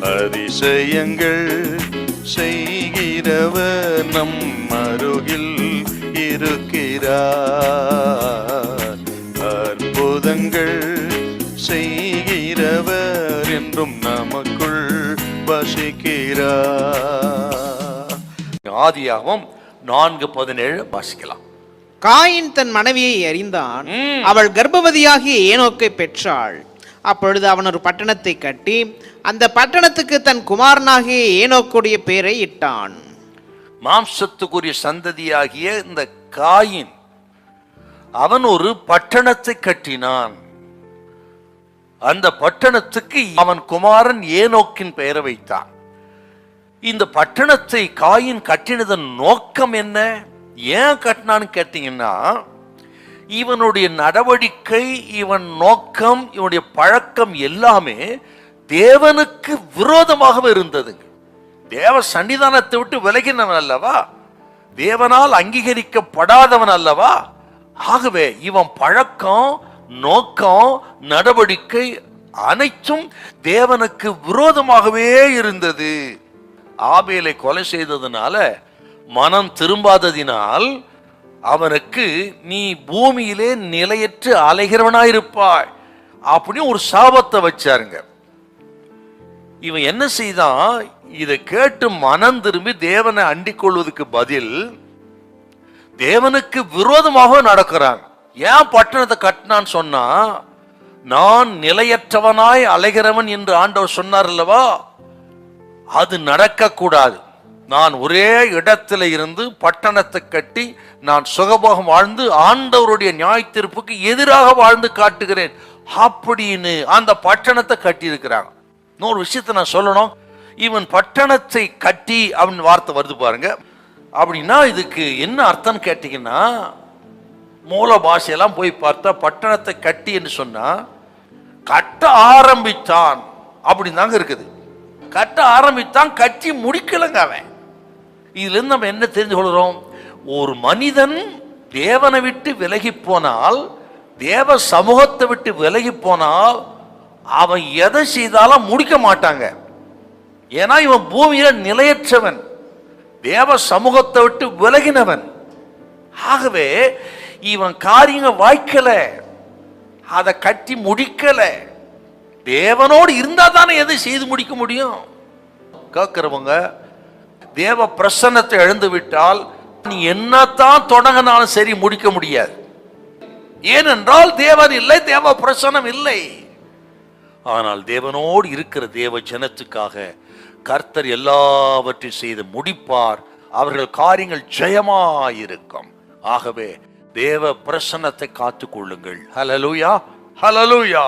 அதிசயங்கள் செய்கிறவர் நம் அருகில் இருக்கிறார். அற்புதங்கள் செய்கிறவர் என்றும் நமக்குள் வசிக்கிறார். ஆதியாகவும் நான்கு பதினேழு வாசிக்கலாம். காயின் தன் மனைவியை அறிந்தான். அவள் கர்ப்பவதியாகிய ஏனோக்கை பெற்றாள். அப்பொழுது அவன் ஒரு பட்டணத்தை கட்டி அந்த பட்டணத்துக்கு தன் குமாரனாகிய ஏனோக்குடைய பெயரை இட்டான். மாம்சத்துக்குரிய சந்ததியாகிய இந்த காயின் அவன் ஒரு பட்டணத்தை கட்டினான். அந்த பட்டணத்துக்கு அவன் குமாரன் ஏனோக்கின் பெயரை வைத்தான். இந்த பட்டணத்தை காயின் கட்டினதன் நோக்கம் என்ன? ஏன் கட்டினான்னு கேட்டீங்கன்னா இவனுடைய நடவடிக்கை இவன் நோக்கம் இவனுடைய பழக்கம் எல்லாமே தேவனுக்கு விரோதமாக இருந்ததுங்க. தேவ சன்னிதானத்தை விட்டு விலகினவன் அல்லவா? தேவனால் அங்கீகரிக்கப்படாதவன் அல்லவா? ஆகவே இவன் பழக்கம் நோக்கம் நடவடிக்கை அனைத்தும் தேவனுக்கு விரோதமாகவே இருந்தது. ஆபேலை கொலை செய்ததுனால மனம் திரும்பாததினால் அவனுக்கு நீ பூமியிலே நிலையற்று அலைகிறவனாயிருப்பாய். அப்படின்னு ஒரு சாபத்தை வச்சாருங்க. இவன் என்ன செய்தான்? இதை கேட்டு மனம் திரும்பி தேவனை அண்டிக் கொள்வதற்கு பதில் தேவனுக்கு விரோதமாக நடக்கிறான். ஏன் பட்டணத்தை கட்டினான்னு சொன்னா நான் நிலையற்றவனாய் அலைகிறவன் என்று ஆண்டவர் சொன்னார் அல்லவா? அது நடக்கக்கூடாது. நான் ஒரே இடத்துல இருந்து பட்டணத்தை கட்டி நான் சுகபோகம் வாழ்ந்து ஆண்டவருடைய நியாய தீர்ப்புக்கு எதிராக வாழ்ந்து காட்டுகிறேன். அப்படின்னு அந்த பட்டணத்தை கட்டி இருக்கிறாங்க இன்னொரு விஷயத்தை நான் சொல்லணும். இவன் பட்டணத்தை கட்டி அப்படின்னு வார்த்தை வருது பாருங்க. அப்படின்னா இதுக்கு என்ன அர்த்தம் கேட்டீங்கன்னா மூல பாஷையெல்லாம் போய் பார்த்தா பட்டணத்தை கட்டி என்று சொன்னா கட்ட ஆரம்பித்தான் அப்படின்னு தாங்க இருக்குது. கட்ட ஆரம்பித்தான் கட்டி முடிக்கலங்க அவன். இதிலிருந்து நம்ம என்ன தெரிந்து கொள்கிறோம்? ஒரு மனிதன் தேவனை விட்டு விலகி போனால் தேவ சமூகத்தை விட்டு விலகி போனால் அவன் எதை செய்தாலும் முடிக்க மாட்டாங்க. ஏன்னா இவன் பூமியில் நிலையற்றவன். தேவ சமூகத்தை விட்டு விலகினவன். ஆகவே இவன் காரியங்க வாய்க்கல. அதை கட்டி முடிக்கல. தேவனோடு இருந்தால் தானே எதை செய்து முடிக்க முடியும்? கேட்குறவங்க தேவ பிரசன்னத்தை எழுந்து விட்டால் நீ என்னத்தான் தொடங்கினாலும் சரி முடிக்க முடியாது. ஏனென்றால் தேவன் இல்லை தேவ பிரசன்னம் இல்லை. ஆனால் தேவனோடு இருக்கிற தேவ ஜனத்துக்காக கர்த்தர் எல்லாவற்றையும் செய்து முடிப்பார். அவர்கள் காரியங்கள் ஜெயமாயிருக்கும். ஆகவே தேவ பிரசன்னத்தை காத்துக் கொள்ளுங்கள் ஹலலூயா ஹலலூயா